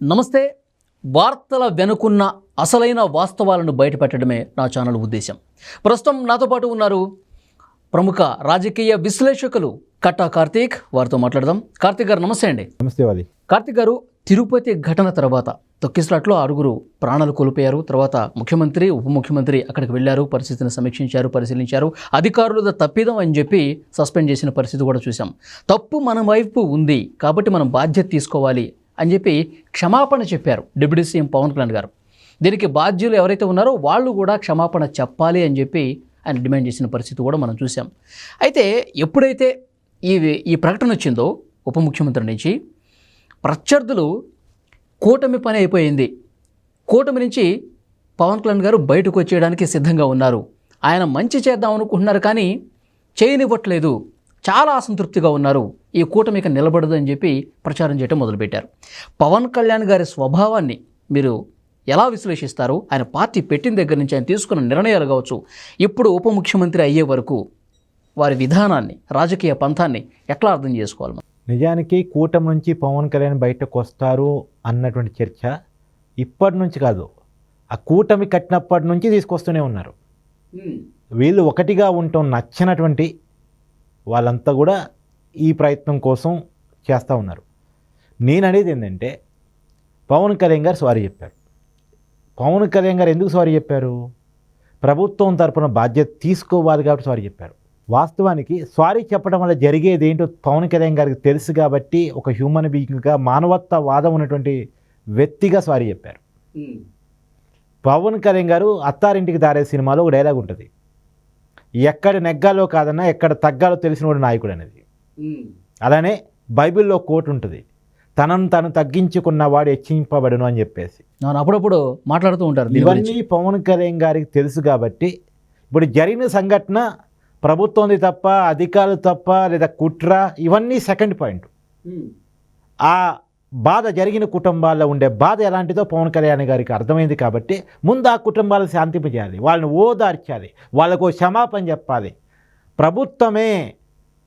నమస్తే. వార్తల వెనుకున్న అసలైన వాస్తవాలను బయటపెట్టడమే నా ఛానల్ ఉద్దేశం ప్రస్తుతం నాతో పాటు ఉన్నారు ప్రముఖ రాజకీయ విశ్లేషకులు కట్టా కార్తీక్ వారితో మాట్లాడదాం. కార్తీక్ గారు నమస్తే అండి. నమస్తే వాలి కార్తీక్ గారు తిరుపతి ఘటన తర్వాత తొక్కిస్లాట్లో ఆరుగురు ప్రాణాలు కోల్పోయారు. తర్వాత ముఖ్యమంత్రి ఉప ముఖ్యమంత్రి అక్కడికి వెళ్ళారు పరిస్థితిని సమీక్షించారు పరిశీలించారు. అధికారులతో తప్పిదం అని చెప్పి సస్పెండ్ చేసిన పరిస్థితి కూడా చూసాం తప్పు మన వైపు ఉంది కాబట్టి మనం బాధ్యత తీసుకోవాలి అని చెప్పి క్షమాపణ చెప్పారు డిప్యూటీ సీఎం పవన్ కళ్యాణ్ గారు. దీనికి బాధ్యులు ఎవరైతే ఉన్నారో వాళ్ళు కూడా క్షమాపణ చెప్పాలి అని చెప్పి ఆయన డిమాండ్ చేసిన పరిస్థితి కూడా మనం చూసాం. అయితే ఎప్పుడైతే ఈ ఈ ప్రకటన వచ్చిందో ఉప ముఖ్యమంత్రి నుంచి ప్రత్యర్థులు కూటమి పని అయిపోయింది. కూటమి నుంచి పవన్ కళ్యాణ్ గారు బయటకు వచ్చేయడానికి సిద్ధంగా ఉన్నారు. ఆయన మంచి చేద్దాం అనుకుంటున్నారు కానీ చేయనివ్వట్లేదు. చాలా అసంతృప్తిగా ఉన్నారు. ఈ కూటమి ఇక నిలబడదు అని చెప్పి ప్రచారం చేయడం మొదలుపెట్టారు. పవన్ కళ్యాణ్ గారి స్వభావాన్ని మీరు ఎలా విశ్లేషిస్తారు? ఆయన పార్టీ పెట్టిన దగ్గర నుంచి ఆయన తీసుకున్న నిర్ణయాలు కావచ్చు. ఇప్పుడు ఉప ముఖ్యమంత్రి అయ్యే వరకు వారి విధానాన్ని రాజకీయ పంథాన్ని ఎట్లా అర్థం చేసుకోవాలి? నిజానికి కూటమి నుంచి పవన్ కళ్యాణ్ బయటకు వస్తారు అన్నటువంటి చర్చ ఇప్పటి నుంచి కాదు. ఆ కూటమి కట్టినప్పటి నుంచి తీసుకొస్తూనే ఉన్నారు. వీళ్ళు ఒకటిగా ఉండటం నచ్చినటువంటి వాళ్ళంతా కూడా ఈ ప్రయత్నం కోసం చేస్తూ ఉన్నారు. నేను అనేది ఏంటంటే పవన్ కళ్యాణ్ గారు సారీ చెప్పారు. పవన్ కళ్యాణ్ గారు ఎందుకు సారీ చెప్పారు? ప్రభుత్వం తరపున బాధ్యత తీసుకోవాలి కాబట్టి సారీ చెప్పారు. వాస్తవానికి సారీ చెప్పడం వల్ల జరిగేది ఏంటో పవన్ కళ్యాణ్ గారికి తెలుసు కాబట్టి ఒక హ్యూమన్ బీయింగ్గా మానవత్వ వాదం ఉన్నటువంటి వ్యక్తిగా సారీ చెప్పారు. పవన్ కళ్యాణ్ గారు అత్తారింటికి దారే సినిమాలో ఒక డైలాగ్ ఉంటుంది. ఎక్కడ నెగ్గాలో కాదన్నా ఎక్కడ తగ్గాలో తెలిసినోడు నాయకుడు అనేది అలానే బైబిల్లో కోట్ ఉంటుంది. తనను తను తగ్గించుకున్న వాడు హెచ్చింపబడును అని చెప్పేసి. అప్పుడప్పుడు మాట్లాడుతూ ఉంటారు. ఇవన్నీ పవన్ కళ్యాణ్ గారికి తెలుసు కాబట్టి ఇప్పుడు జరిగిన సంఘటన ప్రభుత్వంది తప్ప అధికారులు తప్ప లేదా కుట్ర ఇవన్నీ సెకండ్ పాయింట్. ఆ బాధ జరిగిన కుటుంబాల్లో ఉండే బాధ ఎలాంటిదో పవన్ కళ్యాణ్ గారికి అర్థమైంది కాబట్టి ముందు ఆ కుటుంబాలను శాంతింపజేయాలి వాళ్ళని ఓదార్చాలి వాళ్ళకు క్షమాపణ చెప్పాలి. ప్రభుత్వమే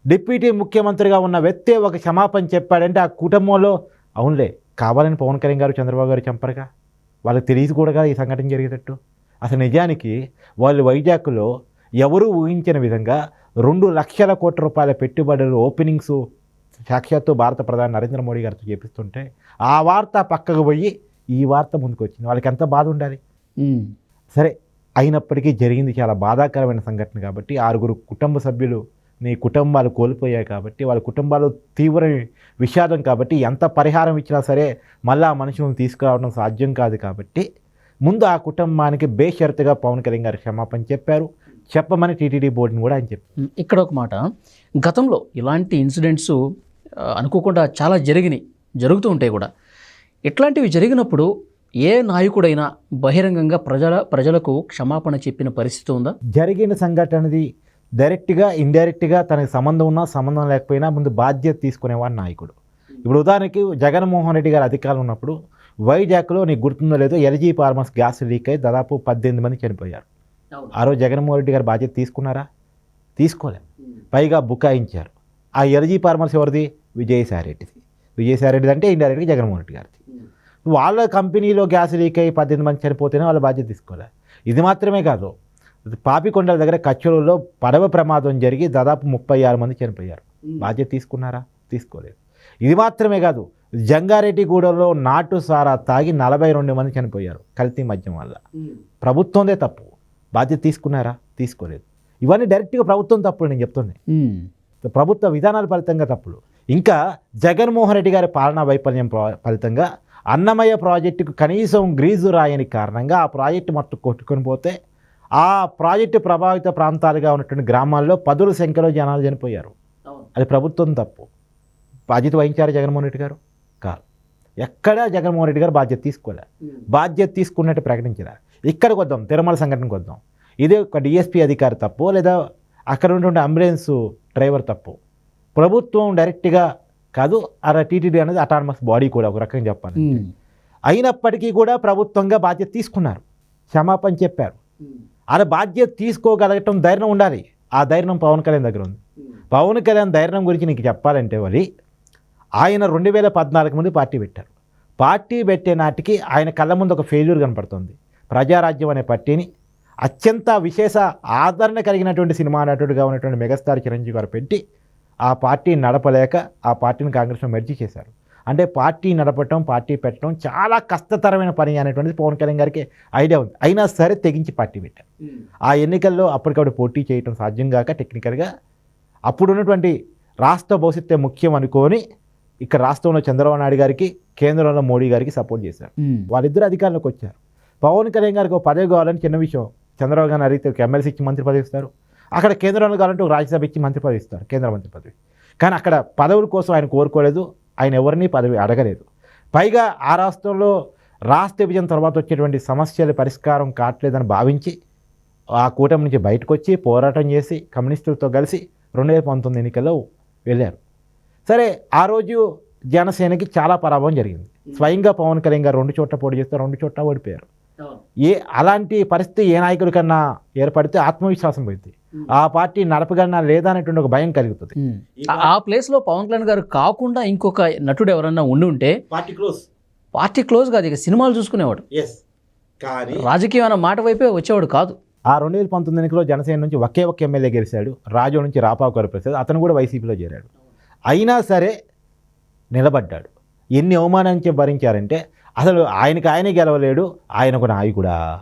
డిప్యూటీ ముఖ్యమంత్రిగా ఉన్న వ్యక్తే ఒక క్షమాపణ చెప్పాడంటే ఆ కుటుంబంలో అవునులే కావాలని పవన్ కళ్యాణ్ గారు చంద్రబాబు గారు చంపరుగా. వాళ్ళకి తెలియదు కూడా ఈ సంఘటన జరిగేటట్టు. అసలు నిజానికి వాళ్ళు వైజాగ్లో ఎవరూ ఊహించిన విధంగా రెండు లక్షల కోట్ల రూపాయల పెట్టుబడులు ఓపెనింగ్స్ సాక్షాత్తు భారత ప్రధాని నరేంద్ర మోడీ గారితో చేపిస్తుంటే ఆ వార్త పక్కకు పోయి ఈ వార్త ముందుకు వచ్చింది వాళ్ళకి ఎంత బాధ ఉండాలి. సరే అయినప్పటికీ జరిగింది చాలా బాధాకరమైన సంఘటన కాబట్టి ఆరుగురు కుటుంబ సభ్యులు నీ కుటుంబాలు కోల్పోయాయి కాబట్టి వాళ్ళ కుటుంబాలు తీవ్ర విషాదం కాబట్టి ఎంత పరిహారం ఇచ్చినా సరే మళ్ళీ ఆ మనుషులను తీసుకురావడం సాధ్యం కాదు కాబట్టి ముందు ఆ కుటుంబానికి బేషరతుగా పవన్ కళ్యాణ్ గారు క్షమాపణ చెప్పారు. చెప్పమని టీటీడీ బోర్డుని కూడా ఆయన చెప్పారు. ఇక్కడ ఒక మాట. గతంలో ఇలాంటి ఇన్సిడెంట్స్ అనుకోకుండా చాలా జరిగినాయి జరుగుతూ ఉంటాయి కూడా. ఇట్లాంటివి జరిగినప్పుడు ఏ నాయకుడైనా బహిరంగంగా ప్రజల ప్రజలకు క్షమాపణ చెప్పిన పరిస్థితి ఉందా? జరిగిన సంఘటనది డైరెక్ట్గా ఇండైరెక్ట్గా తనకి సంబంధం ఉన్నా సంబంధం లేకపోయినా ముందు బాధ్యత తీసుకునేవాడు నాయకుడు. ఇప్పుడు ఉదాహరణకి జగన్మోహన్ రెడ్డి గారు అధికారులు ఉన్నప్పుడు వైజాగ్లో నీకు గుర్తుందో లేదో ఎల్జీ ఫార్మర్స్ గ్యాస్ లీక్ అయి దాదాపు పద్దెనిమిది మంది చనిపోయారు. ఆ రోజు జగన్మోహన్ రెడ్డి గారు బాధ్యత తీసుకున్నారా? తీసుకోలే పైగా బుకాయించారు. ఆ ఎల్జీ ఫార్మర్స్ ఎవరిది? విజయసాయి రెడ్డిది. విజయసాయి రెడ్డిది అంటే ఇండైరెక్ట్గా జగన్మోహన్ రెడ్డి గారిది. వాళ్ళ కంపెనీలో గ్యాస్ లీక్ అయ్యి పద్దెనిమిది మంది చనిపోతేనే వాళ్ళ బాధ్యత తీసుకోలే. ఇది మాత్రమే కాదు పాపికొండల దగ్గర కచ్చూరులో పడవ ప్రమాదం జరిగి దాదాపు ముప్పై ఆరు మంది చనిపోయారు. బాధ్యత తీసుకున్నారా? తీసుకోలేదు. ఇది మాత్రమే కాదు జంగారెడ్డిగూడెంలో నాటు సారా తాగి నలభై రెండు మంది చనిపోయారు కల్తీ మద్యం వల్ల. ప్రభుత్వందే తప్పు. బాధ్యత తీసుకున్నారా? తీసుకోలేదు. ఇవన్నీ డైరెక్ట్గా ప్రభుత్వం తప్పులు నేను చెప్తుంది ఉమ్. ప్రభుత్వ విధానాల ఫలితంగా తప్పులు. ఇంకా జగన్మోహన్ రెడ్డి గారి పాలనా వైఫల్యం ప్ర- ఫలితంగా అన్నమయ్య ప్రాజెక్టుకు కనీసం గ్రీజు రాయని కారణంగా ఆ ప్రాజెక్టు మొత్తం కొట్టుకొని పోతే ఆ ప్రాజెక్టు ప్రభావిత ప్రాంతాలుగా ఉన్నటువంటి గ్రామాల్లో పదుల సంఖ్యలో జనాలు చనిపోయారు. అది ప్రభుత్వం తప్పు. బాధ్యత వహించారు జగన్మోహన్ రెడ్డి గారు? కాదు. ఎక్కడా జగన్మోహన్ రెడ్డి గారు బాధ్యత తీసుకోలే? బాధ్యత తీసుకున్నట్టు ప్రకటించలే. ఇక్కడికి వద్దాం తిరుమల సంఘటనకు వద్దాం. ఇదే ఒక డిఎస్పీ అధికారి తప్పు లేదా అక్కడ ఉన్నటువంటి అంబులెన్స్ డ్రైవర్ తప్పు? ప్రభుత్వం డైరెక్ట్గా కాదు అలా టీటీడీ అనేది అటానమస్ బాడీ కూడా ఒక రకంగా చెప్పాలి. అయినప్పటికీ కూడా ప్రభుత్వంగా బాధ్యత తీసుకున్నారు. క్షమాపణ చెప్పారు. అలా బాధ్యత తీసుకోగలగటం ధైర్యం ఉండాలి. ఆ ధైర్యం పవన్ కళ్యాణ్ దగ్గర ఉంది. పవన్ కళ్యాణ్ ధైర్యం గురించి నీకు చెప్పాలంటే మరి ఆయన రెండు వేల పద్నాలుగు ముందు పార్టీ పెట్టారు. పార్టీ పెట్టే నాటికి ఆయన కళ్ళ ముందు ఒక ఫెయిల్యూర్ కనపడుతుంది. ప్రజారాజ్యం అనే పార్టీని అత్యంత విశేష ఆదరణ కలిగినటువంటి సినిమా నటుడిగా ఉన్నటువంటి మెగాస్టార్ చిరంజీవి గారు పెట్టి ఆ పార్టీ నడపలేక ఆ పార్టీని కాంగ్రెస్లో మెర్జీ చేశారు. అంటే పార్టీ నడపటం పార్టీ పెట్టడం చాలా కష్టతరమైన పని అనేటువంటిది పవన్ కళ్యాణ్ గారికి ఐడియా ఉంది. అయినా సరే తెగించి పార్టీ పెట్టారు. ఆ ఎన్నికల్లో అప్పటికప్పుడు పోటీ చేయటం సాధ్యం కాక టెక్నికల్గా అప్పుడున్నటువంటి రాష్ట్ర భవిష్యత్తే ముఖ్యం అనుకొని ఇక్కడ రాష్ట్రంలో చంద్రబాబు నాయుడు గారికి కేంద్రంలో మోడీ గారికి సపోర్ట్ చేశారు. వాళ్ళిద్దరు అధికారంలోకి వచ్చారు. పవన్ కళ్యాణ్ గారికి ఒక పదవి కావాలని చిన్న విషయం. చంద్రబాబు గారిని అడిగితే ఒక ఎమ్మెల్సీ ఇచ్చి మంత్రి పదవి ఇస్తారు. అక్కడ కేంద్రంలో కావాలంటే ఒక రాజ్యసభ ఇచ్చి మంత్రి పదవి ఇస్తారు కేంద్ర మంత్రి పదవి. కానీ అక్కడ పదవుల కోసం ఆయన కోరుకోలేదు ఆయన ఎవరిని పదవి అడగలేదు. పైగా ఆ రాష్ట్రంలో రాష్ట్ర విభజన తర్వాత వచ్చేటువంటి సమస్యల పరిష్కారం కావట్లేదని భావించి ఆ కూటమి నుంచి బయటకు వచ్చి పోరాటం చేసి కమ్యూనిస్టులతో కలిసి రెండు వేల పంతొమ్మిది ఎన్నికల్లో వెళ్ళారు. సరే ఆ రోజు జనసేనకి చాలా పరాభవం జరిగింది. స్వయంగా పవన్ కళ్యాణ్ గారు రెండు చోట్ల పోటీ చేస్తే రెండు చోట్ల ఓడిపోయారు. ఏ అలాంటి పరిస్థితి ఏ నాయకుడి కన్నా ఏర్పడితే ఆత్మవిశ్వాసం పోయింది. ఆ పార్టీ నడపగలనా లేదా అనేటువంటి ఒక భయం కలుగుతుంది. ఆ- ఆ ప్లేస్లో పవన్ కళ్యాణ్ గారు కాకుండా ఇంకొక నటుడు ఎవరన్నా ఉండి ఉంటే పార్టీ క్లోజ్. పార్టీ క్లోజ్ కాదు ఇక సినిమాలు చూసుకునేవాడు. రాజకీయం అన్న మాట వైపే వచ్చేవాడు కాదు. ఆ రెండు వేల పంతొమ్మిది ఎన్నికలో జనసేన నుంచి ఒకే ఒక్క ఎమ్మెల్యే గెలిచాడు. రాజు నుంచి రాపావు గారు ప్రసాద్. అతను కూడా వైసీపీలో చేరాడు. అయినా సరే నిలబడ్డాడు. ఎన్ని అవమానించి భరించారంటే అసలు ఆయనకి ఆయనే గెలవలేడు ఆయన ఒక నాయకుడా?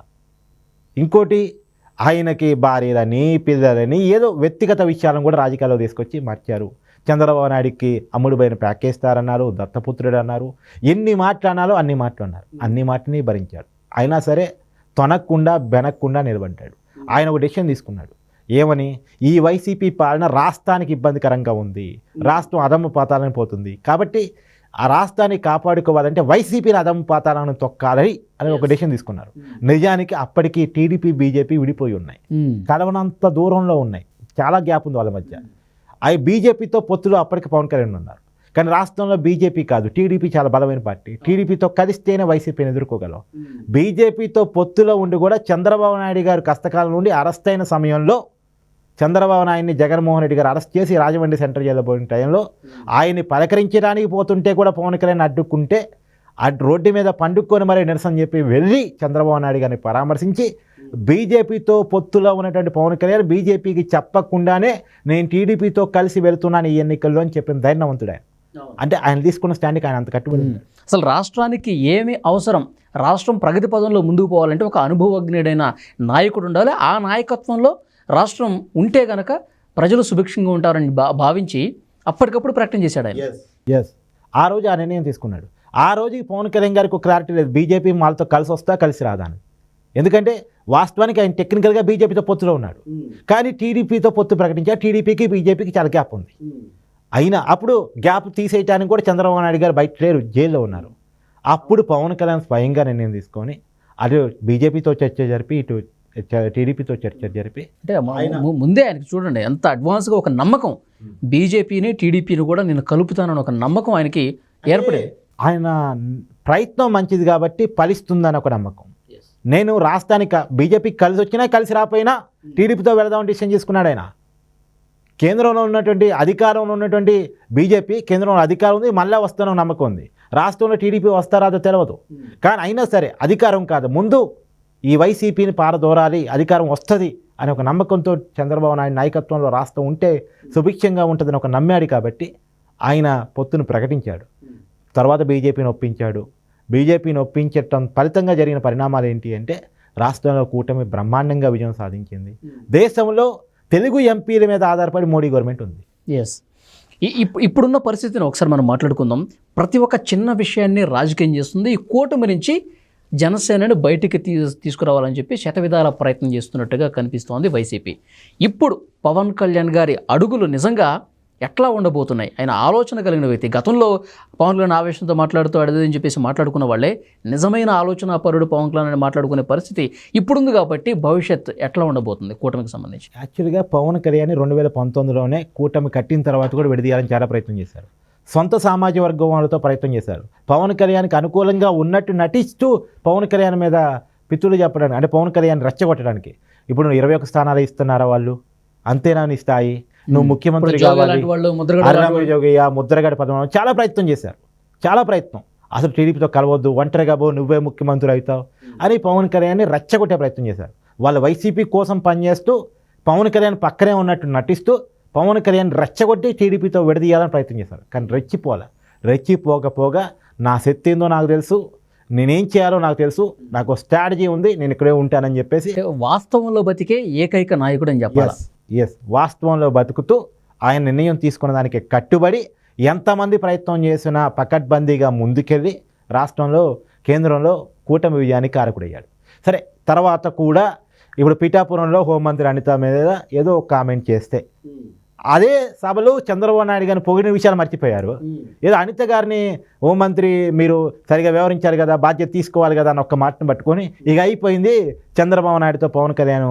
ఇంకోటి ఆయనకి భార్యలని పిల్లలని ఏదో వ్యక్తిగత విషయాలను కూడా రాజకీయాల్లో తీసుకొచ్చి మార్చారు. చంద్రబాబు నాయుడికి అమ్ముడుపోయిన ప్యాకేస్తారన్నారు దత్తపుత్రుడు అన్నారు. ఎన్ని మాటలు అన్నాలో అన్ని మాటలు అన్నారు. అన్ని మాటని భరించాడు. అయినా సరే తొనక్కుండా బెనక్కుండా నిలబడ్డాడు. ఆయన ఒక డెసిషన్ తీసుకున్నాడు. ఏమని? ఈ వైసీపీ పాలన రాష్ట్రానికి ఇబ్బందికరంగా ఉంది. రాష్ట్రం అదమ్మ పాతాలని పోతుంది. కాబట్టి ఆ రాష్ట్రాన్ని కాపాడుకోవాలంటే వైసీపీని అదమ్ము పాతాలను తొక్కాలని అని ఒక డెసిషన్ తీసుకున్నారు. నిజానికి అప్పటికి టీడీపీ బీజేపీ విడిపోయి ఉన్నాయి. కలవనంత దూరంలో ఉన్నాయి. చాలా గ్యాప్ ఉంది వాళ్ళ మధ్య. అవి బీజేపీతో పొత్తులు అప్పటికి పవన్ కళ్యాణ్ ఉన్నారు. కానీ రాష్ట్రంలో బీజేపీ కాదు. టీడీపీ చాలా బలమైన పార్టీ. టీడీపీతో కలిస్తేనే వైసీపీని ఎదుర్కోగలం. బీజేపీతో పొత్తులో ఉండి కూడా చంద్రబాబు నాయుడు గారు కష్టకాలం నుండి అరెస్ట్ అయిన సమయంలో చంద్రబాబు నాయుడిని జగన్మోహన్ రెడ్డి గారు అరెస్ట్ చేసి రాజమండ్రి సెంటర్ పోయిన టైంలో ఆయన్ని పలకరించడానికి పోతుంటే కూడా పవన్ కళ్యాణ్ అడ్డుకుంటే అటు రోడ్డు మీద పండుక్కొని మరీ నిరసన చెప్పి వెళ్ళి చంద్రబాబు నాయుడు గారిని పరామర్శించి బీజేపీతో పొత్తులో ఉన్నటువంటి పవన్ కళ్యాణ్ బీజేపీకి చెప్పకుండానే నేను టీడీపీతో కలిసి వెళ్తున్నాను ఈ ఎన్నికల్లో అని చెప్పిన ధైర్యవంతుడు ఆయన. అంటే ఆయన తీసుకున్న స్టాండ్కి ఆయన అంత కట్టుబడి. అసలు రాష్ట్రానికి ఏమి అవసరం? రాష్ట్రం ప్రగతి పదంలో ముందుకు పోవాలంటే ఒక అనుభవజ్ఞుడైన నాయకుడు ఉండాలి. ఆ నాయకత్వంలో రాష్ట్రం ఉంటే గనక ప్రజలు సుభిక్షంగా ఉంటారని భా భావించి అప్పటికప్పుడు ప్రకటన చేశాడు ఆయన. ఎస్ ఆ రోజు ఆ నిర్ణయం తీసుకున్నాడు. ఆ రోజుకి పవన్ కళ్యాణ్ గారికి ఒక క్లారిటీ లేదు. బీజేపీ వాళ్ళతో కలిసి వస్తా కలిసి రాదా అని. ఎందుకంటే వాస్తవానికి ఆయన టెక్నికల్గా బీజేపీతో పొత్తులో ఉన్నాడు. కానీ టీడీపీతో పొత్తు ప్రకటించారు టీడీపీకి బీజేపీకి చాలా గ్యాప్ ఉంది. అయినా అప్పుడు గ్యాప్ తీసేయడానికి కూడా చంద్రబాబు నాయుడు గారు బయట లేరు జైల్లో ఉన్నారు. అప్పుడు పవన్ కళ్యాణ్ స్వయంగా నిర్ణయం తీసుకొని అటు బీజేపీతో చర్చ జరిపి ఇటు టీడీపీతో చర్చ జరిపి అంటే ముందే ఆయనకి చూడండి ఎంత అడ్వాన్స్గా ఒక నమ్మకం బీజేపీని టీడీపీని కూడా నేను కలుపుతానని ఒక నమ్మకం ఆయనకి ఏర్పడేది ఆయన ప్రయత్నం మంచిది కాబట్టి ఫలిస్తుందని ఒక నమ్మకం. నేను రాష్ట్రానికి బీజేపీకి కలిసి వచ్చినా కలిసి రాపోయినా టీడీపీతో వెళదామని డిసిషన్ చేసుకున్నాడు ఆయన. కేంద్రంలో ఉన్నటువంటి అధికారంలో ఉన్నటువంటి బీజేపీ కేంద్రంలో అధికారం ఉంది మళ్ళీ వస్తానో నమ్మకం ఉంది. రాష్ట్రంలో టీడీపీ వస్తారాదో తెలియదు కానీ అయినా సరే అధికారం కాదు. ముందు ఈ వైసీపీని పారదోరాలి అధికారం వస్తుంది అనే ఒక నమ్మకంతో చంద్రబాబు నాయుడు నాయకత్వంలో రాష్ట్రం ఉంటే సుభిక్షంగా ఉంటుందని ఒక నమ్మాడు కాబట్టి ఆయన పొత్తును ప్రకటించాడు. తర్వాత బీజేపీని ఒప్పించాడు. బీజేపీని ఒప్పించటం ఫలితంగా జరిగిన పరిణామాలు ఏంటి అంటే రాష్ట్రంలో కూటమి బ్రహ్మాండంగా విజయం సాధించింది. దేశంలో తెలుగు ఎంపీల మీద ఆధారపడి మోడీ గవర్నమెంట్ ఉంది. ఎస్ ఇప్పుడున్న పరిస్థితిని ఒకసారి మనం మాట్లాడుకుందాం. ప్రతి ఒక్క చిన్న విషయాన్ని రాజకీయం చేస్తుంది. ఈ కూటమి నుంచి జనసేనని బయటికి తీ తీసుకురావాలని చెప్పి శతవిధాల ప్రయత్నం చేస్తున్నట్టుగా కనిపిస్తోంది వైసీపీ. ఇప్పుడు పవన్ కళ్యాణ్ గారి అడుగులు నిజంగా ఎట్లా ఉండబోతున్నాయి? ఆయన ఆలోచన కలిగిన వ్యక్తి. గతంలో పవన్ కళ్యాణ్ ఆవేశంతో మాట్లాడుతూ అడదని చెప్పేసి మాట్లాడుకున్న వాళ్ళే నిజమైన ఆలోచన పరుడు పవన్ కళ్యాణ్ అని మాట్లాడుకునే పరిస్థితి ఇప్పుడుంది కాబట్టి భవిష్యత్ ఎట్లా ఉండబోతుంది కూటమికి సంబంధించి? యాక్చువల్గా పవన్ కళ్యాణ్ రెండు వేల పంతొమ్మిదిలోనే కూటమి కట్టిన తర్వాత కూడా విడదీయాలని చాలా ప్రయత్నం చేశారు. సొంత సామాజిక వర్గం వాళ్ళతో ప్రయత్నం చేశారు. పవన్ కళ్యాణ్కి అనుకూలంగా ఉన్నట్టు నటిస్తూ పవన్ కళ్యాణ్ మీద పితులు చెప్పడానికి అంటే పవన్ కళ్యాణ్ రెచ్చగొట్టడానికి. ఇప్పుడు నువ్వు ఇరవై ఒక స్థానాలు ఇస్తున్నారా వాళ్ళు? అంతేనా నీ స్థాయి? నువ్వు ముఖ్యమంత్రి కావాలి. లాంటి వాళ్ళు ముద్రగడ లాంటి అర్రామ జోగయ్య ముద్రగడ పద్మనాభం చాలా ప్రయత్నం చేశారు. చాలా ప్రయత్నం. అసలు టీడీపీతో కలవద్దు ఒంటరిగా పో నువ్వే ముఖ్యమంత్రి అవుతావు అని పవన్ కళ్యాణ్ని రెచ్చగొట్టే ప్రయత్నం చేశారు. వాళ్ళు వైసీపీ కోసం పనిచేస్తూ పవన్ కళ్యాణ్ పక్కనే ఉన్నట్టు నటిస్తూ పవన్ కళ్యాణ్ రెచ్చగొట్టి టీడీపీతో విడదీయాలని ప్రయత్నం చేశారు. కానీ రెచ్చిపోలే. రెచ్చిపోకపోగా నా శక్తి ఏందో నాకు తెలుసు. నేనేం చేయాలో నాకు తెలుసు. నాకు స్ట్రాటజీ ఉంది. నేను ఇక్కడే ఉంటానని చెప్పేసి వాస్తవంలో బతికే ఏకైక నాయకుడు అని చెప్పాలి? ఎస్ ఎస్ వాస్తవంలో బతుకుతూ ఆయన నిర్ణయం తీసుకున్న దానికి కట్టుబడి ఎంతమంది ప్రయత్నం చేసినా పకడ్బందీగా ముందుకెళ్ళి రాష్ట్రంలో కేంద్రంలో కూటమి విజయానికి కారకుడయ్యాడు. సరే తర్వాత కూడా ఇప్పుడు పిఠాపురంలో హోంమంత్రి అనిత మీద ఏదో ఒక కామెంట్ చేస్తే అదే సభలో చంద్రబాబు నాయుడు గారిని పొగిడిన విషయాలు మర్చిపోయారు. ఏదో అనిత గారిని హోంమంత్రి మీరు సరిగా వ్యవహరించారు కదా బాధ్యత తీసుకోవాలి కదా అని ఒక్క మాటను పట్టుకొని ఇక అయిపోయింది చంద్రబాబు నాయుడుతో పవన్ కళ్యాణ్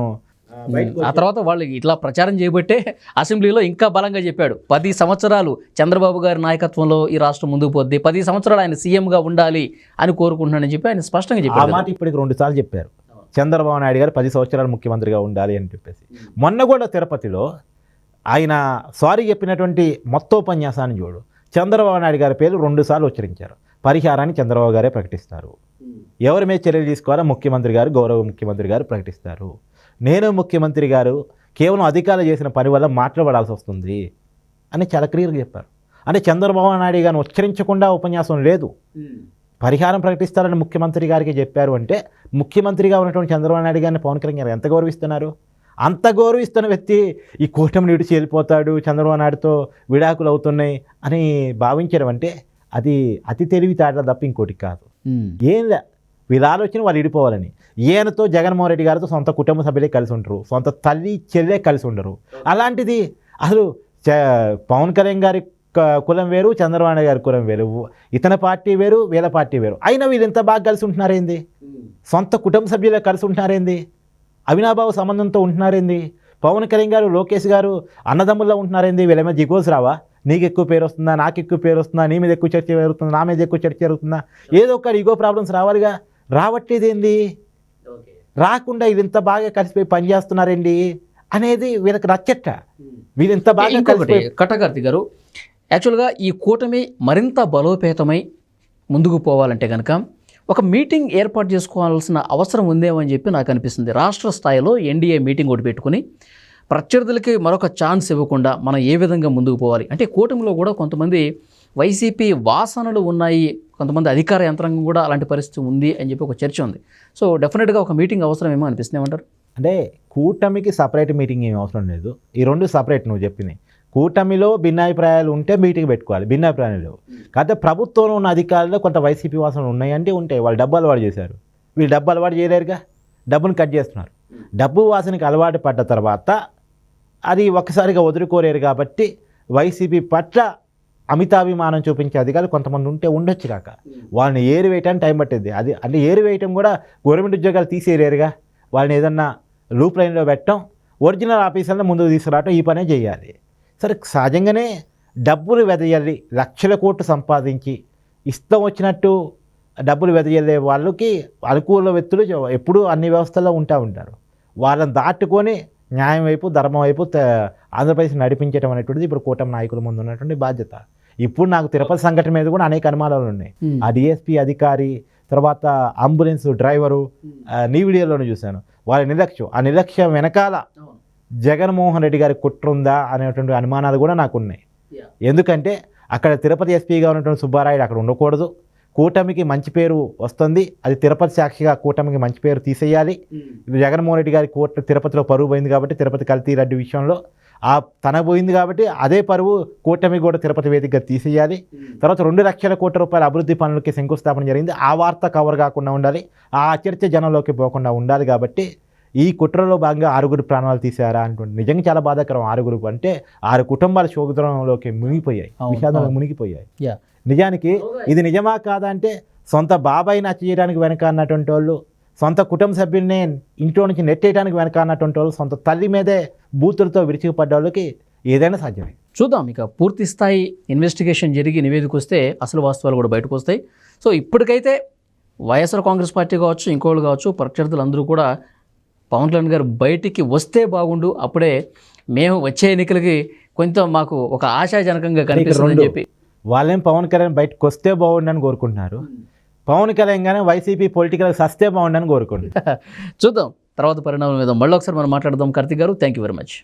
ఆ, తర్వాత వాళ్ళు ఇట్లా ప్రచారం చేయబట్టే అసెంబ్లీలో ఇంకా బలంగా చెప్పాడు. పది సంవత్సరాలు చంద్రబాబు గారి నాయకత్వంలో ఈ రాష్ట్రం ముందుకు పోద్ది. పది సంవత్సరాలు ఆయన సీఎంగా ఉండాలి అని కోరుకుంటున్నానని చెప్పి ఆయన స్పష్టంగా ఆ చెప్పాడు మాట ఇప్పటికి రెండు సార్లు చెప్పారు. చంద్రబాబు నాయుడు గారు పది సంవత్సరాలు ముఖ్యమంత్రిగా ఉండాలి అని చెప్పేసి. మొన్న కూడా తిరుపతిలో ఆయన సారీ చెప్పినటువంటి మొత్తోపన్యాసాన్ని చూడు. చంద్రబాబు నాయుడు గారి పేరు రెండుసార్లు ఉచ్చరించారు. పరిహారాన్ని చంద్రబాబు గారే ప్రకటిస్తారు. ఎవరి మీద చర్యలు తీసుకోవాలో ముఖ్యమంత్రి గారు గౌరవ ముఖ్యమంత్రి గారు ప్రకటిస్తారు. నేను ముఖ్యమంత్రి గారు కేవలం అధికారులు చేసిన పని వల్ల మాట్లాడాల్సి వస్తుంది అని చాలా క్లియర్గా చెప్పారు. అంటే చంద్రబాబు నాయుడు గారిని ఉచ్చరించకుండా ఉపన్యాసం లేదు. పరిహారం ప్రకటిస్తారని ముఖ్యమంత్రి గారికి చెప్పారు అంటే ముఖ్యమంత్రిగా ఉన్నటువంటి చంద్రబాబు నాయుడు గారిని పవన్ కళ్యాణ్ గారు ఎంత గౌరవిస్తున్నారు? అంత గౌరవిస్తున్న వ్యక్తి ఈ కూటమిని విడిచి వెళ్ళిపోతాడు చంద్రబాబు నాయుడుతో విడాకులు అవుతున్నాయి అని భావించడం అంటే అది అతి తెలివితేటలు తప్ప ఇంకోటి కాదు. ఏం లే వీళ్ళ ఆలోచన వాళ్ళు విడిపోవాలని ఈయనతో జగన్మోహన్ రెడ్డి గారితో సొంత కుటుంబ సభ్యులే కలిసి ఉంటారు సొంత తల్లి చెల్లె కలిసి ఉండరు. అలాంటిది అసలు చ- పవన్ కళ్యాణ్ గారి కులం వేరు చంద్రబాబు గారి కులం వేరు ఇతని పార్టీ వేరు వీళ్ళ పార్టీ వేరు. అయినా వీళ్ళు ఎంత బాగా కలిసి ఉంటున్నారేంది? సొంత కుటుంబ సభ్యులే కలిసి ఉంటున్నారేంది? అవినాభావ సంబంధంతో ఉంటున్నారేంది? పవన్ కళ్యాణ్ గారు లోకేష్ గారు అన్నదమ్ముల్లో ఉంటున్నారేంది? వీళ్ళ మీద జిగోస్ రావా? నీకు ఎక్కువ పేరు వస్తుందా నాకు ఎక్కువ పేరు వస్తుందా నీ మీద ఎక్కువ చర్చ జరుగుతుందా? నా మీద ఎక్కువ చర్చ జరుగుతుందా? ఏదో ఒక ఈగో ప్రాబ్లమ్స్ రావాలిగా. రావట్లేదు ఏంది రాకుండా వీళ్ళు ఇంత బాగా కలిసిపోయి పనిచేస్తున్నారేంటి అనేది వీళ్ళకి నచ్చట వీళ్ళు ఇంత బాగా కలిసిపోయి కట్టకార్తి గారు యాక్చువల్గా ఈ కూటమి మరింత బలోపేతమై ముందుకు పోవాలంటే కనుక ఒక మీటింగ్ ఏర్పాటు చేసుకోవాల్సిన అవసరం ఉందేమో అని చెప్పి నాకు అనిపిస్తుంది. రాష్ట్ర స్థాయిలో ఎన్డీఏ మీటింగ్ ఒకటి పెట్టుకుని ప్రత్యర్థులకి మరొక ఛాన్స్ ఇవ్వకుండా మనం ఏ విధంగా ముందుకు పోవాలి? అంటే కూటమిలో కూడా కొంతమంది వైసీపీ వాసనలు ఉన్నాయి కొంతమంది అధికార యంత్రాంగం కూడా అలాంటి పరిస్థితి ఉంది అని చెప్పి ఒక చర్చ ఉంది. సో డెఫినెట్గా ఒక మీటింగ్ అవసరం ఏమో అనిపిస్తుంది. ఏమంటారు? అంటే కూటమికి సపరేట్ మీటింగ్ ఏం అవసరం లేదు. ఈ రెండు సపరేట్ నువ్వు చెప్పింది. కూటమిలో భిన్నాభిప్రాయాలు ఉంటే మీటింగ్ పెట్టుకోవాలి భిన్నాభిప్రాయాలు. కాకపోతే ప్రభుత్వంలో ఉన్న అధికారులు కొంత వైసీపీ వాసనలు ఉన్నాయంటే ఉంటాయి. వాళ్ళు డబ్బు అలవాటు చేశారు. వీళ్ళు డబ్బు అలవాటు చేయలేరుగా. డబ్బును కట్ చేస్తున్నారు. డబ్బు వాసనకి అలవాటు పడ్డ తర్వాత అది ఒక్కసారిగా వదులుకోలేరు కాబట్టి వైసీపీ పట్ల అమితాభిమానం చూపించే అధికారులు కొంతమంది ఉంటే ఉండొచ్చు కాక. వాళ్ళని ఏరివేయటానికి టైం పట్టింది. అది అంటే ఏరు వేయటం కూడా గవర్నమెంట్ ఉద్యోగాలు తీసేయలేరుగా. వాళ్ళని ఏదన్నా లూప్ లైన్లో పెట్టడం ఒరిజినల్ ఆఫీసర్లను ముందుకు తీసుకురావటం ఈ పనే చేయాలి. సరే సహజంగానే డబ్బులు వెదయాలి లక్షల కోట్లు సంపాదించి ఇష్టం వచ్చినట్టు డబ్బులు వెదజల్లే వాళ్ళకి అనుకూల వ్యక్తులు ఎప్పుడూ అన్ని వ్యవస్థల్లో ఉంటా ఉంటారు. వాళ్ళని దాటుకొని న్యాయం వైపు ధర్మం వైపు ఆంధ్రప్రదేశ్ నడిపించడం అనేటువంటిది ఇప్పుడు కూటమి నాయకుల ముందు ఉన్నటువంటి బాధ్యత. ఇప్పుడు నాకు తిరుపతి సంఘటన మీద కూడా అనేక అనుమానాలు ఉన్నాయి. ఆ డిఎస్పీ అధికారి తర్వాత అంబులెన్స్ డ్రైవరు నీ వీడియోలోనే చూశాను. వాళ్ళ నిర్లక్ష్యం ఆ నిర్లక్ష్యం వెనకాల జగన్మోహన్ రెడ్డి గారి కుట్ర ఉందా అనేటువంటి అనుమానాలు కూడా నాకు ఉన్నాయి. ఎందుకంటే అక్కడ తిరుపతి ఎస్పీగా ఉన్నటువంటి సుబ్బారాయుడు అక్కడ ఉండకూడదు. కూటమికి మంచి పేరు వస్తుంది. అది తిరుపతి సాక్షిగా కూటమికి మంచి పేరు తీసేయాలి. ఇది జగన్మోహన్ రెడ్డి గారి కోట తిరుపతిలో పరువు పోయింది కాబట్టి తిరుపతి కల్తీ రెడ్డి విషయంలో ఆ తన పోయింది కాబట్టి అదే పరువు కూటమి కూడా తిరుపతి వేదికగా తీసేయాలి. తర్వాత రెండు లక్షల కోట్ల రూపాయల అభివృద్ధి పనులకి శంకుస్థాపన జరిగింది. ఆ వార్త కవర్ కాకుండా ఉండాలి. ఆ చర్చ జనంలోకి పోకుండా ఉండాలి కాబట్టి ఈ కుట్రలో భాగంగా ఆరుగురు ప్రాణాలు తీశారా అంటుంది నిజంగా చాలా బాధాకరం ఆరుగురు అంటే ఆరు కుటుంబాల శోధనంలోకి మునిగిపోయాయి. విషాదంలో. మునిగిపోయాయి. నిజానికి ఇది నిజమా కాదా అంటే సొంత బాబాయిని హత్య చేయడానికి వెనక అన్నటువంటి వాళ్ళు సొంత కుటుంబ సభ్యుల్ని ఇంట్లో నుంచి నెట్టేయడానికి వెనక అన్నటువంటి వాళ్ళు సొంత తల్లి మీదే బూతులతో విరిచిపడ్డ వాళ్ళకి ఏదైనా సాధ్యమే. చూద్దాం. ఇక పూర్తి స్థాయి ఇన్వెస్టిగేషన్ జరిగి నివేదిక వస్తే అసలు వాస్తవాలు కూడా బయటకు వస్తాయి. సో ఇప్పటికైతే వైఎస్ఆర్ కాంగ్రెస్ పార్టీ కావచ్చు ఇంకోళ్ళు కావచ్చు ప్రత్యర్థులు అందరూ కూడా పవన్ కళ్యాణ్ గారు బయటికి వస్తే బాగుండు అప్పుడే మేము వచ్చే ఎన్నికలకి కొంచెం మాకు ఒక ఆశాజనకంగా కనిపిస్తుందని. చెప్పి. వాళ్ళేం పవన్ కళ్యాణ్ బయటకు వస్తే బాగుండని కోరుకుంటున్నారు. పవన్ కళ్యాణ్ కానీ వైసీపీ పొలిటికల్ సస్తే బాగుండని కోరుకుంటున్నారు. చూద్దాం. తర్వాత పరిణామం మీద మళ్ళీ ఒకసారి మనం మాట్లాడదాం. కార్తీక్ గారు థ్యాంక్ యూ వెరీ మచ్